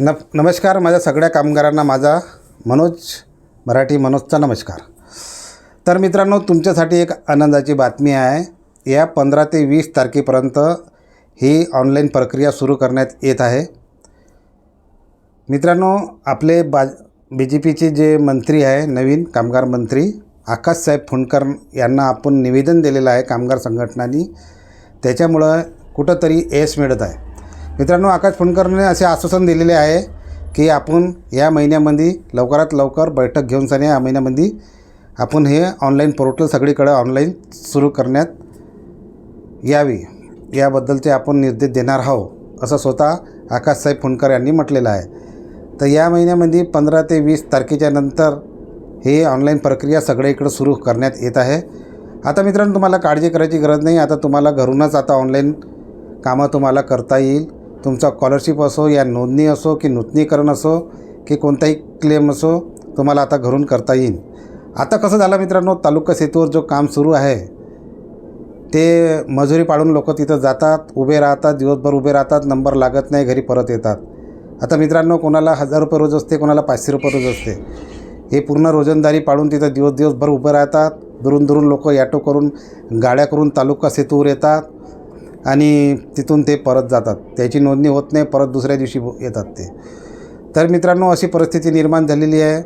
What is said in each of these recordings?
न नमस्कार माझ्या सगळ्या कामगारांना माझा मनोज मराठी मनोजचा नमस्कार. तर मित्रांनो तुमच्यासाठी एक आनंदाची बातमी आहे. या पंधरा ते वीस तारखेपर्यंत ही ऑनलाईन प्रक्रिया सुरू करण्यात येत आहे. मित्रांनो आपले बा बी जे पीचे जे मंत्री आहे नवीन कामगार मंत्री आकाशसाहेब फुंडकर यांना आपण निवेदन दिलेलं आहे कामगार संघटनांनी. त्याच्यामुळं कुठंतरी यश मिळत आहे. मित्रांनो आकाश फुंडकरने असे आश्वासन दिलेले आहे की आपण या महिन्यामध्ये लवकरात लवकर बैठक घेऊन सने या महिन्यामध्ये आपण हे ऑनलाईन पोर्टल सगळीकडे ऑनलाईन सुरू करण्यात यावी. याबद्दलचे आपण निर्देश देणार आहोत असं स्वतः आकाशसाहेब फुंडकर यांनी म्हटलेलं आहे. तर या महिन्यामध्ये पंधरा ते वीस तारखेच्या नंतर हे ऑनलाईन प्रक्रिया सगळीकडे सुरू करण्यात येत आहे. आता मित्रांनो तुम्हाला काळजी करायची गरज नाही. आता तुम्हाला घरूनच आता ऑनलाईन कामं तुम्हाला करता येईल. तुमचा स्कॉलरशिप असो या नोंदणी असो की नूतनीकरण असो की कोणताही क्लेम असो तुम्हाला आता घरून करता येईल. आता कसं झालं मित्रांनो तालुका सेतूवर जो काम सुरू आहे ते मजुरी पाडून लोक तिथं जातात उभे राहतात दिवसभर उभे राहतात नंबर लागत नाही घरी परत येतात. आता मित्रांनो कोणाला हजार रुपये रोज असते कोणाला पाचशे रुपये रोज असते. हे पूर्ण रोजंदारी पाडून तिथं दिवस दिवसभर उभे राहतात. दुरून दुरून लोक ॲटो करून गाड्या करून तालुका सेतूवर येतात. आणि तिथून ते परत जातात. त्याची नोंदणी होत नाही परत दुसऱ्या दिवशी येतात ते. तर मित्रांनो अशी परिस्थिती निर्माण झालेली आहे.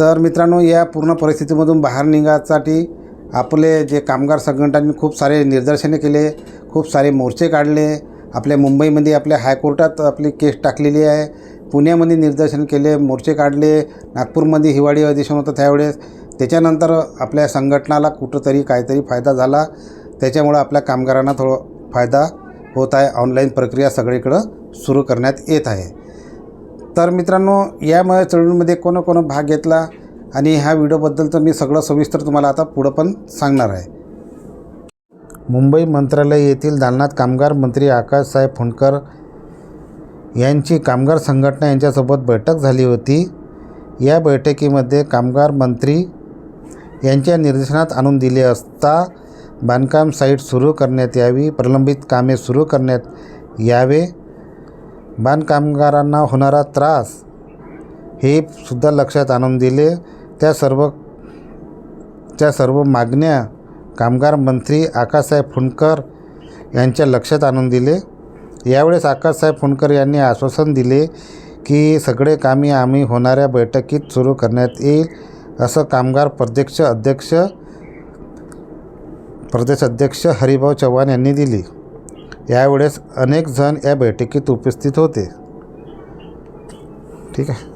तर मित्रांनो या पूर्ण परिस्थितीमधून बाहेर निघासाठी आपले जे कामगार संघटनांनी खूप सारे निदर्शने केले खूप सारे मोर्चे काढले. आपल्या मुंबईमध्ये आपल्या हायकोर्टात आपली केस टाकलेली आहे. पुण्यामध्ये निदर्शन केले मोर्चे काढले. नागपूरमध्ये हिवाळी अधिवेशन होतं त्यावेळेस. त्याच्यानंतर आपल्या संघटनाला कुठंतरी काहीतरी फायदा झाला. त्याच्यामुळं आपल्या कामगारांना थोडं फायदा होत आहे. ऑनलाईन प्रक्रिया सगळीकडं सुरू करण्यात येत आहे. तर मित्रांनो या म चळवळीमध्ये कोणं कोणं भाग घेतला आणि ह्या व्हिडिओबद्दल तर मी सगळं सविस्तर तुम्हाला आता पुढं पण सांगणार आहे. मुंबई मंत्रालय येथील दालनात कामगार मंत्री आकाशसाहेब फुंडकर यांची कामगार संघटना यांच्यासोबत बैठक झाली होती. या बैठकीमध्ये कामगार मंत्री यांच्या निर्देशनात आणून दिले असता बांधकाम साईट सुरू करण्यात यावी प्रलंबित कामे सुरू करण्यात यावे. बांधकामगारांना होणारा त्रास हे सुद्धा लक्षात आणून दिले. त्या सर्व त्या सर्व मागण्या कामगार मंत्री आकाशसाहेब फुंडकर यांच्या लक्षात आणून दिले. यावेळेस आकाशसाहेब फुंडकर यांनी आश्वासन दिले की सगळे कामे आम्ही होणाऱ्या बैठकीत सुरू करण्यात येईल असं कामगार प्रदेश अध्यक्ष प्रदेश अध्यक्ष हरिभाऊ चव्हाण यांनी दिली. यावेळेस अनेक जण या बैठकीत उपस्थित होते. ठीक आहे.